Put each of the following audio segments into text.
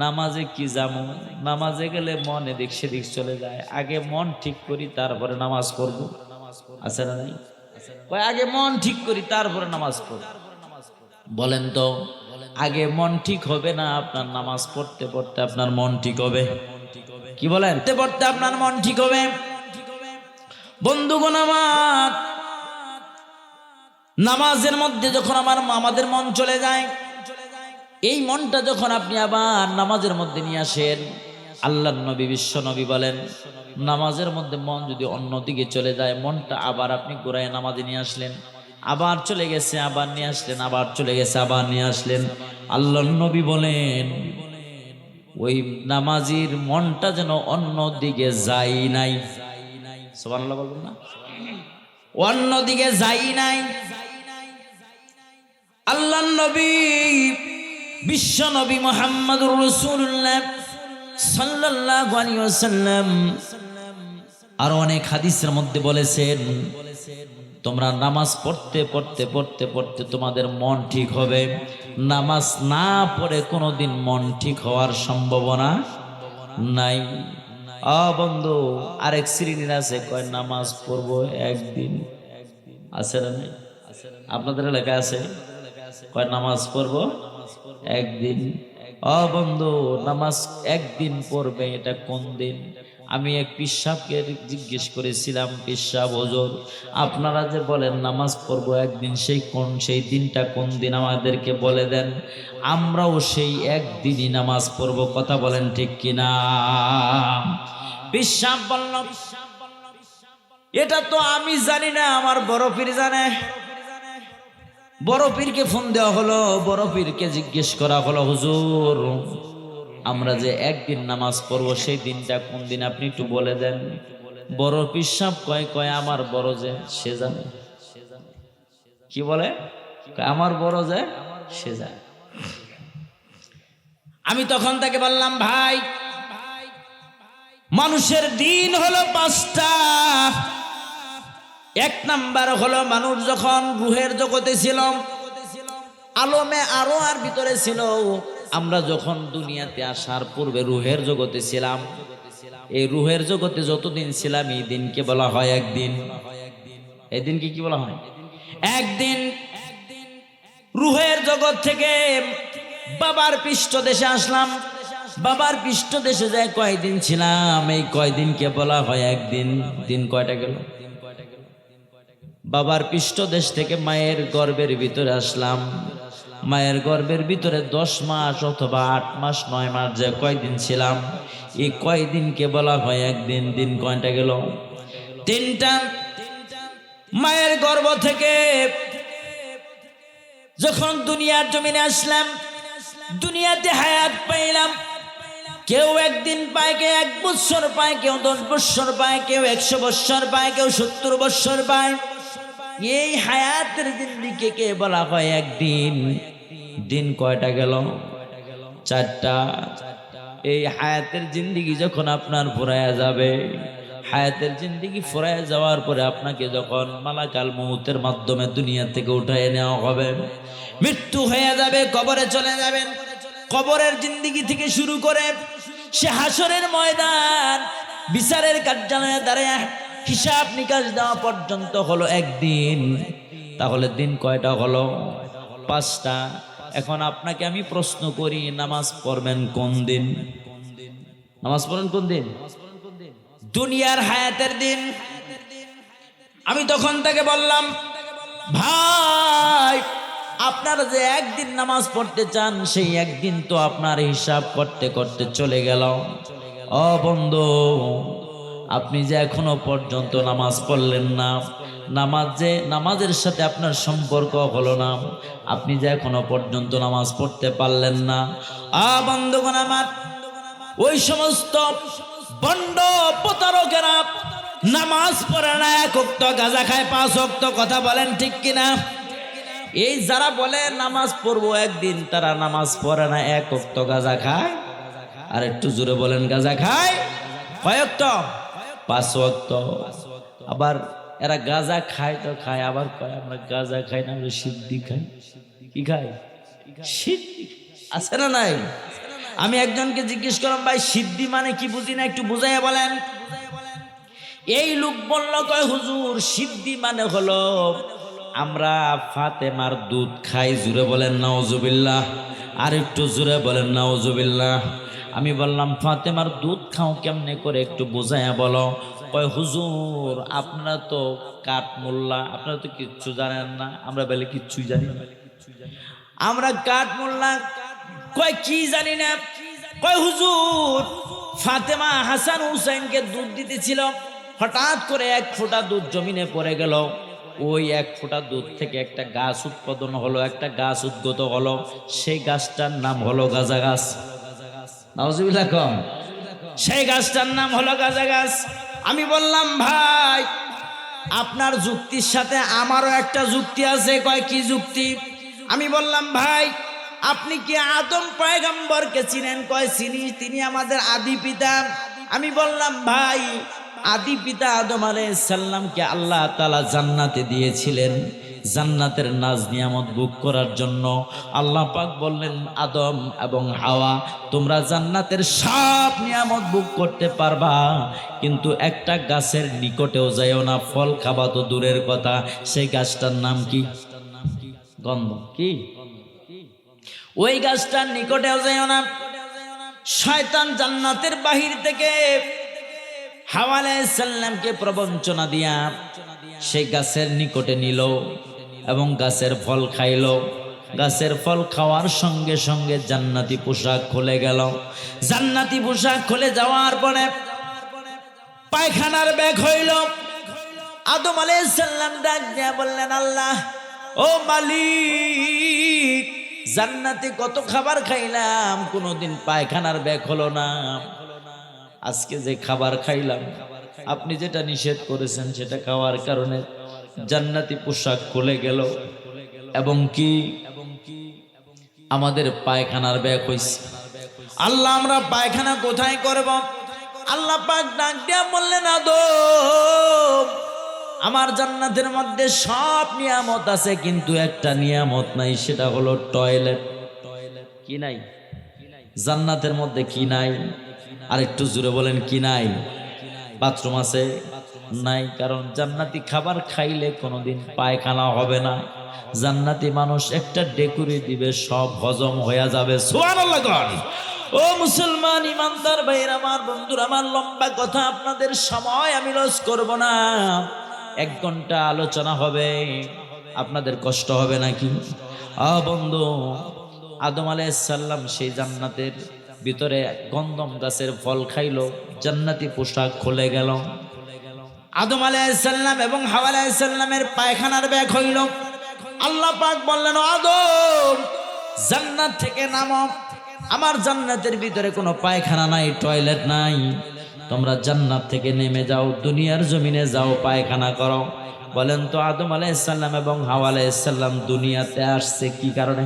নামাজে কি যাব? নামাজে গেলে মন এদিক সেদিক চলে যায়। আগে মন ঠিক করি, তারপরে নামাজ পড়ব। আছে না নাই? আগে মন ঠিক করি, তারপরে নামাজ পড়ব। বলেন তো, আগে মন ঠিক হবে না, আপনার নামাজ পড়তে পড়তে আপনার মন ঠিক হবে? কি বলেন? পড়তে পড়তে আপনার মন ঠিক হবে? বন্ধুগণ আমার, নামাজের মধ্যে যখন আমার আমাদের মন চলে যায় এই মনটা যখন আপনি আবার নামাজের মধ্যে নিয়ে আসেন আল্লাহ নবী, বিশ্ব নবী বলেন, নামাজের মধ্যে মন যদি অন্যদিকে চলে যায়, মনটা আবার আপনি গোড়ায় নামাজে নিয়ে আসলেন, আবার চলে গেছে, আবার নিয়ে আসলেন, আবার চলে গেছে, আবার নিয়ে আসলেন। আল্লাহ নবী বলেন, ওই নামাজির মনটা যেন অন্যদিকে যাই নাই। সুবহানাল্লাহ বলবেন না? অন্যদিকে যাই নাই। আল্লাহ নবী বিশ্ব নবী মোহাম্মদুর রসুল্লাহ সাল্লাল্লাহু আলাইহি ওয়াসাল্লাম আর অনেক হাদিসের মধ্যে বলেছেন, তোমরা নামাজ পড়তে পড়তে পড়তে পড়তে তোমাদের মন ঠিক হবে। নামাজ না পড়ে কোনোদিন মন ঠিক হওয়ার সম্ভাবনা নাই। বন্ধু, আরেক শ্রেণির আছে, কয় নামাজ পড়ব একদিন? আছে না আপনাদের এলাকায় আছে? কয় নামাজ পড়ব? একদিন অ বন্ধু, নামাজ একদিন পড়বে, এটা কোন দিন? আমি এক পিসাবকে জিজ্ঞেস করেছিলাম পিসাব হজর, আপনারা যে বলেন নামাজ পড়ব একদিন, সেই কোন, সেই দিনটা কোন দিন আমাদেরকে বলে দেন? আমরাও সেই একদিনই নামাজ পড়ব, কথা বলেন ঠিক কিনা? পিসাব বললাম এটা তো আমি জানি না, আমার বড় পীর জানে। বড় পীরকে ফোন দেওয়া হলো, বড় পীরকে জিজ্ঞেস করা হলো, হুজুর, আমরা যে একদিন নামাজ পড়ব, সেই দিনটা কোন দিন আপনি একটু বলে দেন? বড় পীর সাহেব কয় কয়, আমার বড় যে, সে জানে। কি বলে? আমার বড় যে, সে জানে। আমি তখন তাকে বললাম, ভাই, মানুষের দিন হলো পাঁচটা। এক নাম্বার হলো মানুষ যখন রুহের জগতে ছিল, আলমে আরও আর ভিতরে ছিল, আমরা যখন দুনিয়াতে আসার পূর্বে রুহের জগতে ছিলাম, এই রুহের জগতে যতদিন ছিলাম, এই দিনকে বলা হয় একদিন। এই দিনকে কি বলা হয়? একদিন। রুহের জগৎ থেকে বাবার পৃষ্ঠ দেশে আসলাম। বাবার পৃষ্ঠ দেশে যায় কয়দিন ছিলাম, এই কয়দিনকে বলা হয় একদিন। দিন কয়টা গেল? বাবার পৃষ্ঠদেশ থেকে মায়ের গর্ভের ভিতরে আসলাম। মায়ের গর্ভের ভিতরে দশ মাস অথবা আট মাস, নয় মাস যে কয়দিন ছিলাম, এই কয়দিনকে বলা হয় একদিন, দিন কয়টা গেল? তিনটা। মায়ের গর্ভ থেকে যখন দুনিয়ার জমিনে আসলাম, দুনিয়াতে হায়াত পাইলাম। কেউ একদিন পায়, কেউ এক বৎসর পায়, কেউ দশ বৎসর পায়, কেউ একশো বৎসর পায়, কেউ সত্তর বৎসর পায়। এই হায়াতের জিন্দিকে কে বলা হয় একদিন? দিন কয়টা গেল? চারটা। এই হায়াতের জিন্দিগি যখন আপনার ফুরাইয়া যাবে, হায়াতের জিন্দিগি ফুরাইয়া যাওয়ার পরে আপনাকে যখন মালাকাল মৌতের মাধ্যমে দুনিয়া থেকে উঠাই নেওয়া হবে, মৃত্যু হয়ে যাবে, কবরে চলে যাবেন। কবরের জিন্দিগি থেকে শুরু করে সে হাসরের ময়দান, বিচারের কার্যালয়ে দাঁড়িয়ে হিসাব নিকাশ দেওয়া পর্যন্ত হলো একদিন। তাহলে দিন কয়টা হলো? পাঁচটা। এখন আপনাকে আমি প্রশ্ন করি, নামাজ পড়বেন কোন দিন? নামাজ পড়েন কোন দিন? দুনিয়ার হায়াতের দিন। আমি তখন তাকে বললাম, ভাই, আপনারা যে একদিন নামাজ পড়তে চান, সেই একদিন তো আপনার হিসাব করতে করতে চলে গেল। ও বন্ধু আপনি যে এখনও পর্যন্ত নামাজ পড়লেন না, নামাজ যে, নামাজের সাথে আপনার সম্পর্ক হলো না, আপনি যে এখনও পর্যন্ত নামাজ পড়তে পারলেন না। আ আমার, ওই সমস্ত বন্ড প্রতারকেরা নামাজ পড়ে না, এক অক্ত গাঁজা খায়, পাঁচ অক্ত কথা বলেন ঠিক কিনা? এই যারা বলে নামাজ পড়ব একদিন, তারা নামাজ পড়ে না, এক অক্ত গাঁজা খায়। আর একটু জোরে বলেন, গাঁজা খায়। কয়েকট পাঁচ অক্ত আবার এরা গাঁজা খায় তো খায়, আবার কয়, আমরা গাঁজা খাই না, আমরা সিদ্ধি খাই। কি খাই সিদ্ধি আছে না নাই? আমি একজনকে জিজ্ঞেস করলাম, ভাই সিদ্ধি মানে কি বুঝি না, একটু বুঝাইয়া বলেন। এই লোক বলল, কয়, হুজুর সিদ্ধি মানে হলো আমরা ফাতেমার দুধ খাই। জুড়ে বলেন নাওজুবিল্লাহ আর একটু জুড়ে বলেন নাওজুবিল্লাহ আমি বললাম, ফাতেমার দুধ খাও কেমনে করে একটু বোঝাইয়া বলো। কয়, হুজুর, আপনারা তো কাঠ মোল্লা, আপনারা তো কিচ্ছু জানেন না, আমরা বলে কিচ্ছুই জানি না। আমরা কাঠ মোল্লা, কয়, কি জানি না? কয়, হুজুর, ফাতেমা হাসান হুসাইনকে দুধ দিতেছিল, হঠাৎ করে এক ফোঁটা দুধ জমিনে পড়ে গেল। ওই এক ফোঁটা দুধ থেকে একটা গাছ উৎপাদন হলো, একটা গাছ উদ্গত হলো। সেই গাছটার নাম হলো গাজা গাছ। নাউজুবিল্লাহ কম। সেই গাছটার নাম হলো গাজা গাছ। আমি বললাম, ভাই, আপনার যুক্তির সাথে আমারও একটা যুক্তি আছে। কয়, কি যুক্তি? আমি বললাম, ভাই, আপনি কি আদম পয়গম্বরকে চিনেন? কয়, চিনি, তিনি আমাদের আদি পিতা। আমি বললাম, ভাই, আদি পিতা আদম সাল্লামকে আল্লাহ তালা জান্নাতে দিয়েছিলেন। জান্নাতের নাজ নিয়ামত বুক করার জন্য আল্লাহ পাক বললেন, আদম এবং হাওয়া, তোমরা জান্নাতের সব নিয়ামত বুক করতে পারবা, কিন্তু একটা গাছের নিকটেও যাইও না। ফল খাবা তো দূরের কথা, সেই গাছটার নাম কি? গন্ধ। কি? ওই গাছটার নিকটেও যাইও না। শয়তান জান্নাতের বাহির থেকে হাওয়ালে সাল্লামকে প্রবঞ্চনা দিয়া সেই গাছের নিকটে নিল। এবং গাছের ফল খাইল। গাছের ফল খাওয়ার সঙ্গে সঙ্গে জান্নাতি পোশাক খুলে গেল। জান্নাতি পোশাক খুলে যাওয়ার পরে পায়খানার ব্যাগ হইল। আদম আলাইসাল্লাম ডাক দিয়া বললেন, আল্লাহ, ও মালিক, জান্নাতে কত খাবার খাইলাম? কোনোদিন পায়খানার ব্যাগ হলো না। আজকে যে খাবার খাইলাম, আপনি যেটা নিষেধ করেছেন সেটা খাওয়ার কারণে জান্নাতি পোশাক খুলে গেল। এবং কি? আমাদের পায়খানার ব্যাগ হয়েছে আল্লাহ আমরা পায়খানা কোথায় করব? আল্লাহ পাক ডাক দিয়া বললেন আদম আমার জান্নাতের মধ্যে সব নিয়ামত আছে কিন্তু একটা নিয়ামত নাই সেটা হলো টয়লেট। কি নাই? জান্নাতের মধ্যে কি নাই? আর একটু জুড়ে বলেন কি নাই? বাথরুম আছে? নাই, কারণ জান্নাতি খাবার খাইলে কোনোদিন পায়খানা হবে না। জান্নাতি মানুষ একটা ডেকুরি দিবে, সব হজম হয়ে যাবে। ও মুসলমান, ইমানদার ভাইয়ের, আমার বন্ধুর, আমার লম্বা কথা, আপনাদের সময় আমি লস করব না। এক ঘণ্টা আলোচনা হবে, আপনাদের কষ্ট হবে নাকি? আ বন্ধু, আদম আলাইসাল্লাম সেই জান্নাতের ভিতরে গন্ধম গাছের ফল খাইলো, জান্নাতি পোশাক খুলে গেল। আদম আলাইসাল্লাম এবং হাওয়া আলাইসাল্লামের পায়খানার ব্যাগ হইল। আল্লাহ পাক বললেন আদম, জান্নাত থেকে নামো। আমার জান্নাতের ভিতরে কোনো পায়খানা নাই, টয়লেট নাই। তোমরা জান্নাত থেকে নেমে যাও, দুনিয়ার জমিনে যাও, পায়খানা করো। বলেন তো আদম আলাইসাল্লাম এবং হাওয়া আলাইসাল্লাম দুনিয়াতে আসছে কি কারণে?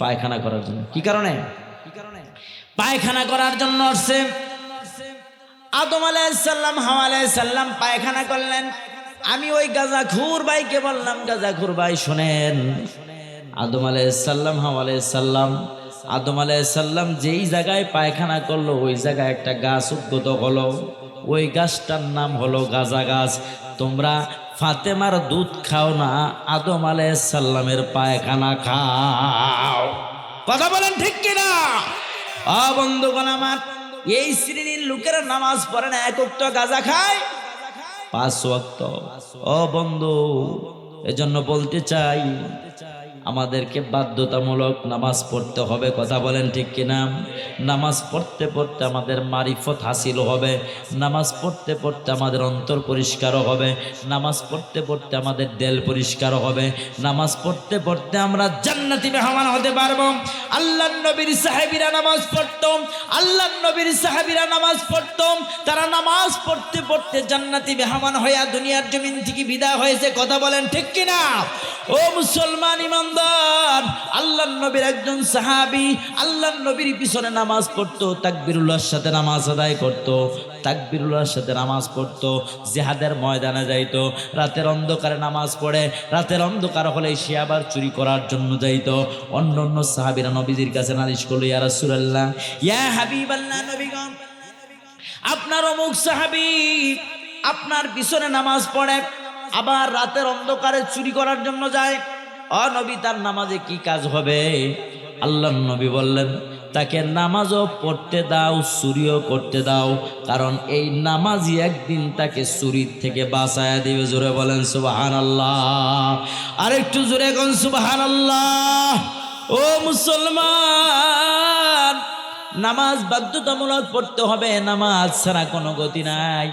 পায়খানা করার জন্য। কি কারণে? পায়খানা করার জন্য আসছে। আদম আলাইসাল্লাম হাওয়া আলাইসাল্লাম পায়খানা করলেন। আমি ওই গাজা খুর ভাইকে বললাম গাজা খুর ভাই, শোনেন। আদম আলাইসাল্লাম হাওয়া আলাইসাল্লাম আদম আলাইসাল্লাম যেই জায়গায় পায়খানা করল, ওই জায়গায় একটা গাছ উদ্গত হলো। ওই গাছটার নাম হলো গাজা গাছ। তোমরা ফাতেমার দুধ খাও না, আদম আলাইসাল্লামের পায়খানা খাও। কথা বলেন ঠিক কিনা? অ বন্ধুগণ আমার এই শ্রেণির লোকেরা নামাজ পড়ে না, এক উক্ত গাঁজা খায়। পাঁচ ও বন্ধু, এজন্য বলতে চাই আমাদেরকে বাধ্যতামূলক নামাজ পড়তে হবে, কথা বলেন ঠিক কিনা? নামাজ পড়তে পড়তে আমাদের মারিফত হাসিল হবে, নামাজ পড়তে পড়তে আমাদের অন্তর পরিষ্কারও হবে, নামাজ পড়তে পড়তে আমাদের দেল পরিষ্কারও হবে, নামাজ পড়তে পড়তে আমরা জান্নাতি মেহমান হতে পারব। আল্লাহ নবীর সাহেবিরা নামাজ পড়তাম আল্লাহ নবীর সাহেবিরা নামাজ পড়তাম তারা নামাজ পড়তে পড়তে জান্নাতি মেহমান হইয়া দুনিয়ার জমিন থেকে বিদায় হয়েছে, কথা বলেন ঠিক কিনা? ও মুসলমান ইমান মুসলমান আল্লাহ নবীর একজন সাহাবি আল্লাহ নবীর পিছনে নামাজ পড়তো, তাকবিরুল্লাহর সাথে নামাজ আদায় করতো, তাকবিরুল্লাহর সাথে নামাজ পড়তো, জেহাদের ময়দানে যাইতো, রাতের অন্ধকারে নামাজ পড়ে, রাতের অন্ধকার হলে সে আবার চুরি করার জন্য যাইতো। অন্য অন্য সাহাবিরা নবীজির কাছে নালিশ করল, ইয়া রাসূলুল্লাহ, ইয়া হাবিবাল্লাহ নবীগণ, আপনার অমুক সাহাবি আপনার পিছনে নামাজ পড়ে, আবার রাতের অন্ধকারে চুরি করার জন্য যায় অনবী তার নামাজে কি কাজ হবে? আল্লাহ নবী বললেন, তাকে নামাজও পড়তে দাও, চুরিও করতে দাও, কারণ এই নামাজই একদিন তাকে চুরির থেকে বাঁচায় দিবে। জোরে বলেন সুবাহান আল্লাহ আরেকটু জোরে কোন সুবাহান আল্লাহ ও মুসলমান, নামাজ বাধ্যতামূলক পড়তে হবে, নামাজ ছাড়া কোনো গতি নাই।